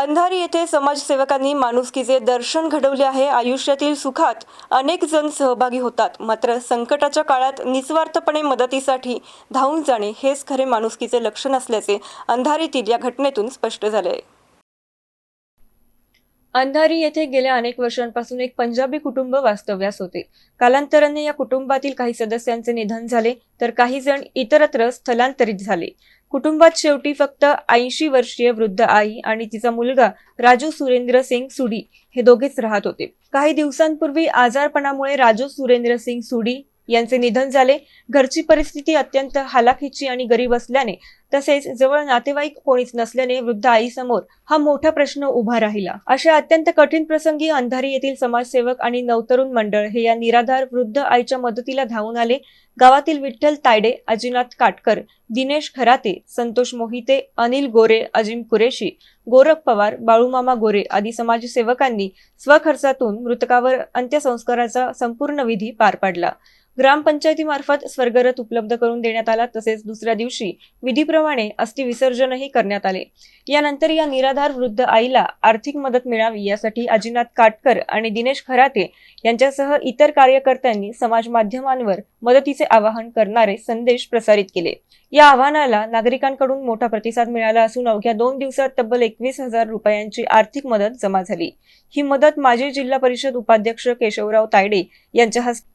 अंधारी येथे समाजसेवकांनी माणुसकीचे दर्शन घडवले आहे. आयुष्यातील सुखात अनेक जण सहभागी होतात. मात्र संकटाच्या काळात निस्वार्थपणे मदतीसाठी धावून जाणे हेच खरे माणुसकीचे लक्षण असल्याचे अंधारीतील या घटनेतून स्पष्ट झाले. अंधारी येथे गेल्या अनेक वर्षांपासून एक पंजाबी कुटुंब वास्तव्यास होते. कालांतराने या कुटुंबातील काही सदस्यांचे निधन झाले तर काही जण इतरत्र स्थलांतरित झाले. कुटुंबात शेवटी फक्त ऐंशी वर्षीय वृद्ध आई आणि तिचा मुलगा राजू सुरेंद्र सिंग सुडी हे दोघेच राहत होते. काही दिवसांपूर्वी आजारपणामुळे राजू सुरेंद्र सिंग सुडी यांचे निधन झाले. घरची परिस्थिती अत्यंत हालाखीची आणि गरीब असल्याने तसेच जवळ नातेवाईक कोणीच नसल्याने वृद्ध आईसमोर हा मोठा प्रश्न उभा राहिला. अशा अत्यंत कठीण प्रसंगी अंधारी येथील समाजसेवक आणि नवतरुण मंडळ हे या निराधार वृद्ध आईच्या मदतीला धावून आले. गावातील विठ्ठल तायडे अजिनाथ काटकर दिनेश खराते संतोष मोहिते अनिल गोरे अजिम कुरेशी गोरख पवार बाळूमामा गोरे आदी समाजसेवकांनी स्वखर्चातून मृतकावर अंत्यसंस्काराचा संपूर्ण विधी पार पाडला. ग्रामपंचायतीमार्फत स्वर्गरथ उपलब्ध करून देण्यात आला तसेच दुसऱ्या दिवशी विधीप्रमाणे अस्थि विसर्जनही करण्यात आले. यानंतर या निराधार वृद्ध आईला आर्थिक मदत मिळावी यासाठी अजिनाथ काटकर आणि दिनेश खराते यांच्यासह इतर कार्यकर्त्यांनी समाज माध्यमांवर मदतीचे आवाहन करणारे संदेश प्रसारित केले. या आव्हानाला नागरिकांकडून मोठा प्रतिसाद मिळाला असून अवघ्या दोन दिवसात तब्बल एकवीस हजार रुपयांची आर्थिक मदत जमा झाली. ही मदत माजी जिल्हा परिषद उपाध्यक्ष केशवराव तायडे यांच्या हस्ते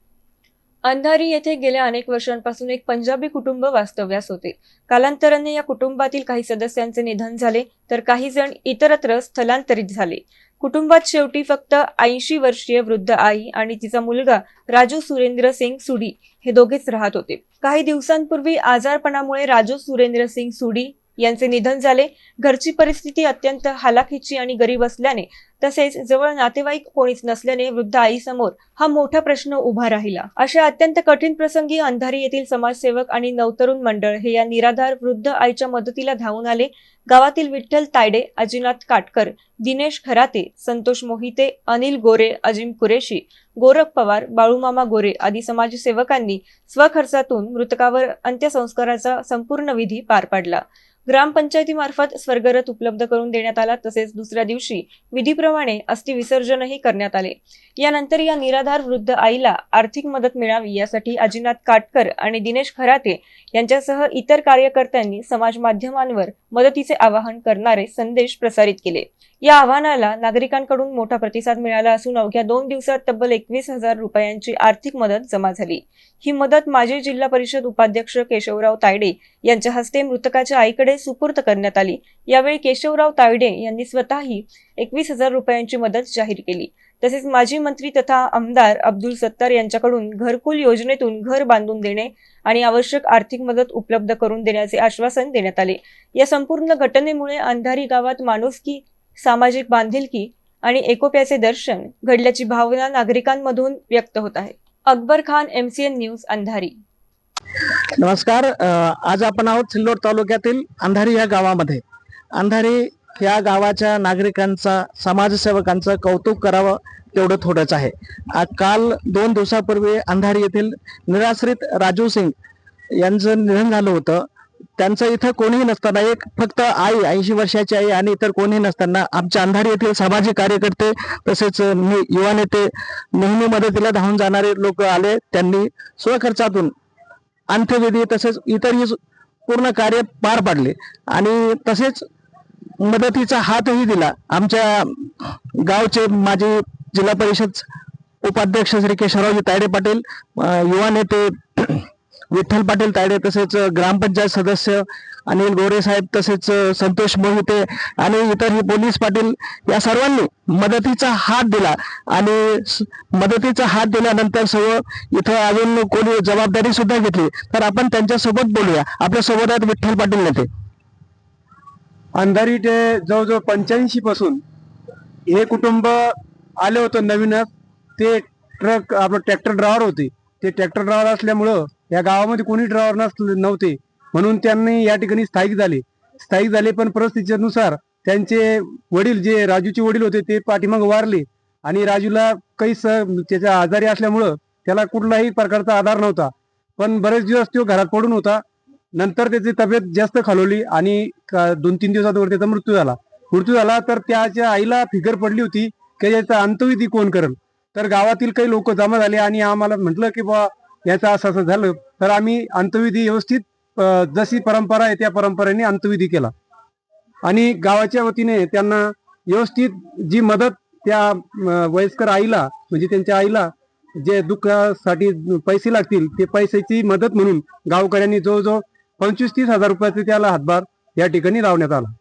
अंधारी येथे गेल्या अनेक वर्षांपासून एक पंजाबी कुटुंब वास्तव्यास होते. कालांतराने या कुटुंबातील काही सदस्यांचे निधन झाले तर काही जण इतरत्र स्थलांतरित झाले. कुटुंबात शेवटी फक्त ऐंशी वर्षीय वृद्ध आई आणि तिचा मुलगा राजू सुरेंद्र सिंग सुडी हे दोघेच राहत होते. काही दिवसांपूर्वी आजारपणामुळे राजू सुरेंद्र सिंग सुडी यांचे निधन झाले. घरची परिस्थिती अत्यंत हालाखीची आणि गरीब असल्याने तसेच जवळ नातेवाईक कोणीच नसल्याने वृद्ध आईसमोर हा मोठा प्रश्न उभा राहिला. अशा अत्यंत कठीण प्रसंगी अंधारी येथील समाजसेवक आणि नवतरुण मंडळ हे या निराधार वृद्ध आईच्या मदतीला धावून आले. गावातील विठ्ठल तायडे अजिनाथ काटकर दिनेश खराते संतोष मोहिते अनिल गोरे अजिम कुरेशी गोरख पवार बाळूमामा गोरे आदी समाजसेवकांनी स्वखर्चातून मृतकावर अंत्यसंस्काराचा संपूर्ण विधी पार पाडला. ग्रामपंचायतीमार्फत स्वर्गरथ उपलब्ध करून देण्यात आला तसेच दुसऱ्या दिवशी विधी नेहमीप्रमाणे अस्थिविसर्जनही करण्यात आले. यानंतर या निराधार वृद्ध आईला आर्थिक मदत मिळावी यासाठी अजिनाथ काटकर आणि दिनेश खराते यांच्यासह इतर कार्यकर्त्यांनी समाज माध्यमांवर मदतीचे आवाहन करणारे संदेश प्रसारित केले. या आव्हानाला नागरिकांकडून मोठा प्रतिसाद मिळाला असून अवघ्या दोन दिवसात तब्बल एकवीस हजार रुपयांची आर्थिक मदत जमा झाली. ही मदत माजी जिल्हा परिषद उपाध्यक्ष केशवराव तायडे यांच्या हस्ते मृतकाच्या आईकडे सुपूर्द करण्यात आली. यावेळी केशवराव तायडे यांनी स्वतःही एकवीस हजार रुपयांची मदत जाहीर केली. तसेच माजी मंत्री तथा आमदार अब्दुल सत्तार यांच्याकडून घरकुल योजनेतून घर बांधून देणे आणि आवश्यक आर्थिक मदत उपलब्ध करून देण्याचे आश्वासन देण्यात आले. या संपूर्ण घटनेमुळे अंधारी गावात माणुसकी सामाजिक बांधिलकी आणि एकोप्याचे दर्शन घडल्याची भावना नागरिकांमधून व्यक्त होत आहे. Akbar Khan MCN News Andhari. नमस्कार. आज आपण आहोत सिल्लोड तालुक्यातील अंधारी या गावामध्ये. अंधारी या गावाच्या नागरिकांचा समाजसेवकांचं कौतुक करावं तेवढं थोडंच आहे. काल दोन दिवसापूर्वी अंधारी येथील निराश्रित राजू सिंग यांचं निधन झालं होतं. त्यांचं इथं कोणीही नसताना एक फक्त आई ऐंशी वर्षाची आई आणि इतर कोणीही नसताना आमच्या अंधारी येथील सामाजिक कार्यकर्ते तसेच मी युवा नेते नेहमी मदतीला धावून जाणारे लोक आले. त्यांनी स्वखर्चातून अंत्यविधी तसेच इतरही पूर्ण कार्य पार पाडले. आणि तसेच मदतीचा हातही दिला. आमच्या गावचे माजी जिल्हा परिषद उपाध्यक्ष श्री केशवरावजी तायडे पाटील युवा नेते विठ्ठल पाटील तायडे तसेच ग्रामपंचायत सदस्य अनिल गोरे साहेब तसेच संतोष मोहिते आणि इतरही पोलीस पाटील या सर्वांनी मदतीचा हात दिला. आणि मदतीचा हात दिल्यानंतर सर्व इथं अजून कोणी जबाबदारी सुद्धा घेतली. तर आपण त्यांच्यासोबत बोलूया. आपल्यासोबत आहेत विठ्ठल पाटील नेते. अंधारी ते जवळजवळ पंच्याऐंशी पासून हे कुटुंब आले होतं नवीनच ते ट्रक आपलं ट्रॅक्टर ड्रायव्हर होते. ते ट्रॅक्टर ड्रायव्हर असल्यामुळं या गावामध्ये कोणी ड्रायव्हर नसले नव्हते. म्हणून त्यांनी या ठिकाणी स्थायिक झाले. स्थायिक झाले पण परिस्थितीनुसार त्यांचे वडील जे राजूचे वडील होते ते पाठीमाग वारले. आणि राजूला काही स त्याच्या आजारी असल्यामुळं त्याला कुठलाही प्रकारचा आधार नव्हता. पण बरेच दिवस तो घरात पडून होता. नंतर त्याची तब्येत जास्त खालवली आणि का- दोन तीन दिवसावर त्याचा मृत्यू झाला. मृत्यू झाला तर त्याच्या आईला फिगर पडली होती की याचा अंतविधी कोण करेल? तर गावातील काही लोक जमा झाले आणि आम्हाला म्हटलं की बा याचं असं असं झालं. तर आम्ही अंतविधी व्यवस्थित जशी परंपरा आहे त्या परंपरेने अंतविधी केला. आणि गावाच्या वतीने त्यांना व्यवस्थित जी मदत त्या वयस्कर आईला म्हणजे त्यांच्या आईला जे दुःखासाठी पैसे लागतील ते पैशाची मदत म्हणून गावकऱ्यांनी जवळजवळ पंचवीस तीस हजार रुपयाचे त्याला हातभार या ठिकाणी लावण्यात आला.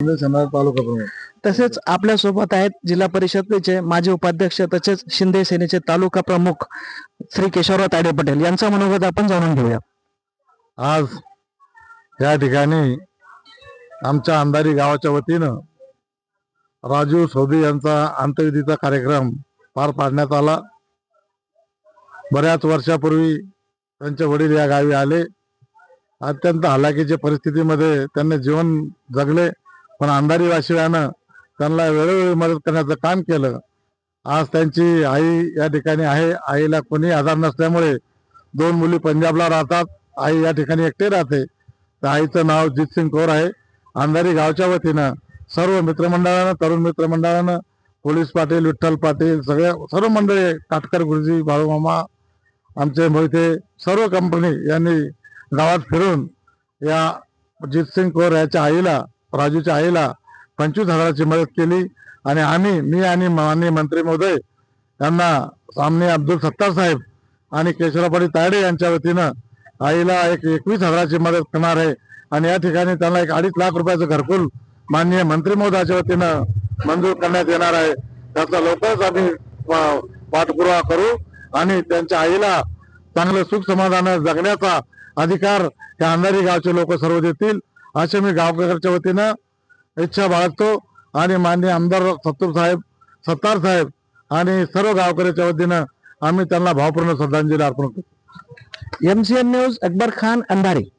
तालुका प्रमुख. तसेच आपल्यासोबत आहेत जिल्हा परिषदेचे माजी उपाध्यक्ष तसेच शिंदे सेनेचे तालुका प्रमुख श्री केशवराव ताडे पटेल यांचा मनोगत आपण जाणून घेऊया. आज या ठिकाणी आमच्या अंधारी गावाच्या वतीनं राजू सौदी यांचा अंत्यविधीचा कार्यक्रम पार पाडण्यात आला. बऱ्याच वर्षापूर्वी त्यांचे वडील या गावी आले. अत्यंत हलाखीच्या परिस्थितीमध्ये त्यांनी जीवन जगले. पण अंधारी वाशिव्यानं त्यांना वेळोवेळी मदत करण्याचं काम केलं. आज त्यांची आई या ठिकाणी आहे. आईला कोणी आधार नसल्यामुळे दोन मुली पंजाबला राहतात. आई या ठिकाणी एकटे राहते. तर आईचं नाव जितसिंग कौर आहे. अंधारी गावच्या वतीनं सर्व मित्रमंडळानं तरुण मित्रमंडळानं पोलीस पाटील विठ्ठल पाटील सगळे सर्व मंडळी काटकर गुरुजी बाळूमामा आमचे मोहिते सर्व कंपनी यांनी गावात फिरून या जितसिंग कौर याच्या आईला राजूच्या आईला पंचवीस हजाराची मदत केली आणि आम्ही मी आणि माननीय मंत्री महोदय यांना सामने अब्दुल सत्तार साहेब आणि केशवरापाडी तायडे यांच्या वतीनं आईला एक एकवीस हजाराची मदत करणार आहे. आणि या ठिकाणी त्यांना एक अडीच लाख रुपयाचं घरकुल माननीय मंत्री महोदयाच्या वतीनं मंजूर करण्यात येणार आहे. त्याचा लवकरच आम्ही पाठपुरावा करू आणि त्यांच्या आईला चांगलं सुख समाधान जगण्याचा अधिकार या अंधारी गावचे लोक सर्व देतील. असे मी गावकऱ्याच्या वतीनं इच्छा बाळगतो आणि माननीय आमदार सत्तूर साहेब सत्तार साहेब आणि सर्व गावकऱ्याच्या वतीनं आम्ही त्यांना भावपूर्ण श्रद्धांजली अर्पण करतो. MCN News Akbar Khan Andhari.